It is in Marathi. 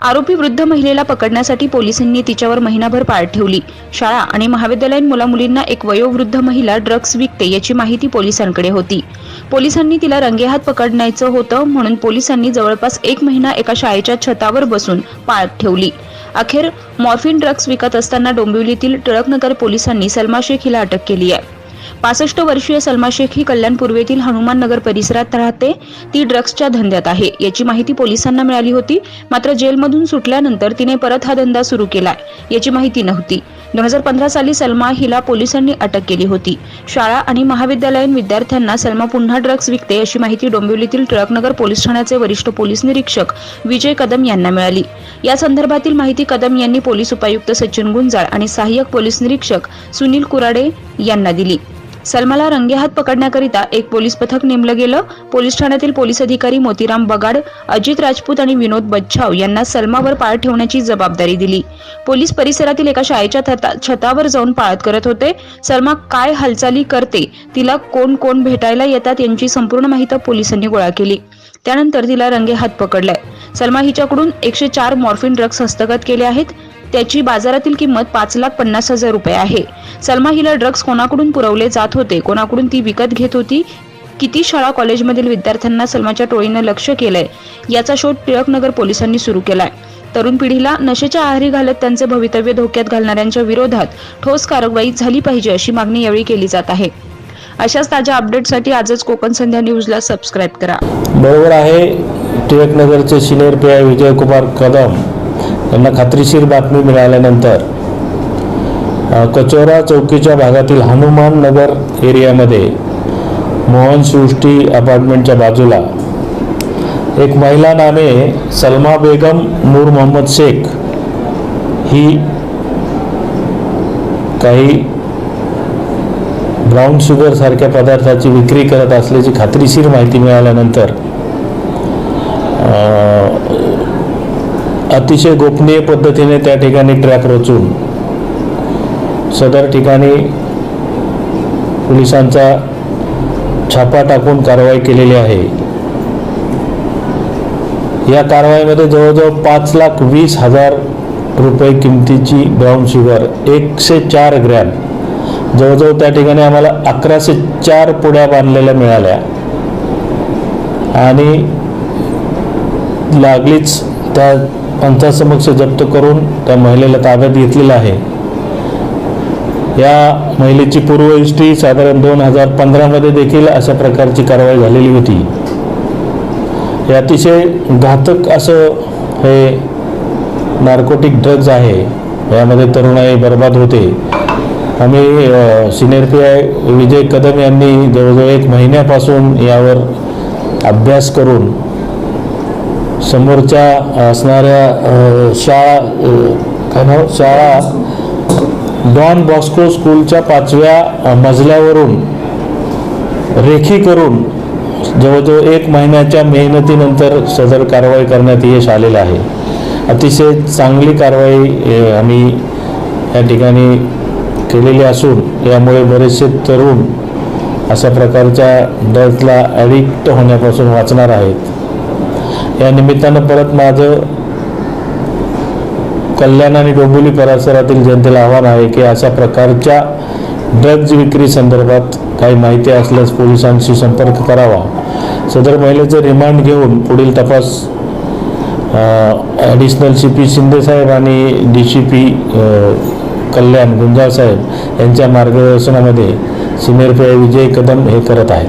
आरोपी वृद्ध महिलेला पकडण्यासाठी पोलिसांनी तिच्यावर महिनाभर पाळत ठेवली. शाळा आणि महाविद्यालयीन मुलामुलींना एक वयोवृद्ध महिला ड्रग्ज विकते याची माहिती पोलिसांकडे होती. पोलिसांनी तिला रंगेहात पकडण्याचं होतं म्हणून पोलिसांनी जवळपास एक महिना एका शाळेच्या छतावर बसून पाळत ठेवली. अखेर मॉर्फिन ड्रग्ज विकत असताना डोंबिवलीतील टिळकनगर पोलिसांनी सलमा शेख हिला अटक केली आहे. पासष्ट वर्षीय सलमा शेख ही कल्याण पूर्वेतील हनुमान नगर परिसरात राहते. ती ड्रग्सच्या धंद्यात आहे. याची माहिती पोलिसांना मिळाली होती. मात्र जेलमधून सुटल्यानंतर तिने परत हा धंदा सुरू केलाय. याची माहिती नव्हती. दोन हजार पंधरा साली सलमा हिला पोलिसांनी अटक केली होती. शाळा आणि महाविद्यालयीन विद्यार्थ्यांना सलमा पुन्हा ड्रग्ज विकते अशी माहिती डोंबिवलीतील टिळकनगर पोलीस ठाण्याचे वरिष्ठ पोलीस निरीक्षक विजय कदम यांना मिळाली. या संदर्भातील माहिती कदम यांनी पोलीस उपायुक्त सचिन गुंजाळ आणि सहाय्यक पोलीस निरीक्षक सुनील कुराडे यांना दिली. सलमाला रंगेहात पकडण्याकरिता एक पोलीस पथक नेमलं गेलं. पोलीस ठाण्यातील पोलीस अधिकारी मोतीराम बगाड अजित राजपूत आणि विनोद बच्छाव यांना सलमावर पाळ ठेवण्याची जबाबदारी दिली. पोलीस परिसरातील एका शाळेच्या छतावर जाऊन पाळत करत होते. सलमा काय हालचाली करते तिला कोण कोण भेटायला येतात यांची संपूर्ण माहिती पोलिसांनी गोळा केली. त्यानंतर तिला रंगे हात पकडलाय. सलमा हिच्याकडून एकशे चार मॉर्फिन ड्रग्स हस्तगत केले आहेत. त्याची बाजारातील किंमत पाच लाख पन्नास हजार रुपये आहे. सलमा हिला ड्रग्ज कोणाकडून पुरवले जात होते? कोणाकडून ती विकत घेत होती? किती शाळा कॉलेजमधील विद्यार्थ्यांना सलमाच्या टोळीनं लक्ष केलंय? याचा शोध टिळकनगर पोलिसांनी सुरू केलाय. तरुण पिढीला नशेच्या आहारी घालत त्यांचे भवितव्य धोक्यात घालणाऱ्यांच्या विरोधात ठोस कारवाई झाली पाहिजे अशी मागणी यावेळी केली जात आहे. अशाच ताज्या अपडेटसाठी आजच कोकण संध्या न्यूजला सबस्क्राईब करा. बरोबर आहे. टिळकनगरचे senior P I Vijaykumar Kadam त्यांना खात्रीशीर बातमी मिळाल्यानंतर कचोरा चौकीच्या भागातील हनुमान नगर एरियामध्ये मोहन सृष्टी अपार्टमेंटच्या बाजूला एक महिला नामे सलमा बेगम नूर मोहम्मद शेख ही काही ब्राऊन शुगरसारख्या पदार्थाची विक्री करत असल्याची खात्रीशीर माहिती मिळाल्यानंतर अतिशय गोपनीय पद्धतीने त्या ठिकाणी ट्रॅक रचून सदर ठिकाणी पोलिसांचा छापा टाकून कारवाई केलेली आहे. या कारवाईमध्ये जवळजवळ पाच लाख वीस हजार रुपये किमतीची ब्राऊन शुगर एकशे चार ग्रॅम जवळजवळ त्या ठिकाणी आम्हाला अकराशे चार पुड्या बांधलेल्या मिळाल्या. आणि लागलीच त्या पंचासमक्ष जप्त करून त्या महिलेला ताब्यात घेतलेलं आहे. या महिलेची पूर्व हिस्ट्री साधारण दोन हजार पंधरामध्ये देखील अशा प्रकारची कारवाई झालेली होती. हे अतिशय घातक असं हे नार्कोटिक ड्रग्ज आहे. यामध्ये तरुणाई बर्बाद होते. आम्ही senior P I Vijay Kadam यांनी जवळजवळ एक महिन्यापासून यावर अभ्यास करून समोरच्या असणाऱ्या शाळा काय नाव? शाळा डॉन बॉस्को स्कूलच्या पाचव्या मजल्यावरून रेखी करून जवळजवळ एक महिन्याच्या मेहनतीनंतर सदर कारवाई करण्यात यश आलेलं आहे. अतिशय चांगली कारवाई आम्ही या ठिकाणी केलेली असून यामुळे बरेचसे तरुण अशा प्रकारच्या ड्रग्जला ॲडिक्ट होण्यापासून वाचणार आहेत. या निमित्तानं परत माझं कल्याण आणि डोंबिवली परिसरातील जनतेला आव्हान आहे की अशा प्रकारच्या ड्रग्ज विक्री संदर्भात काही माहिती असल्यास पोलिसांशी संपर्क करावा. सदर महिलेचं रिमांड घेऊन पुढील तपास ॲडिशनल सी पी शिंदेसाहेब आणि D C P Kalyan Gunjal साहेब यांच्या मार्गदर्शनामध्ये senior P I Vijay Kadam हे करत आहेत.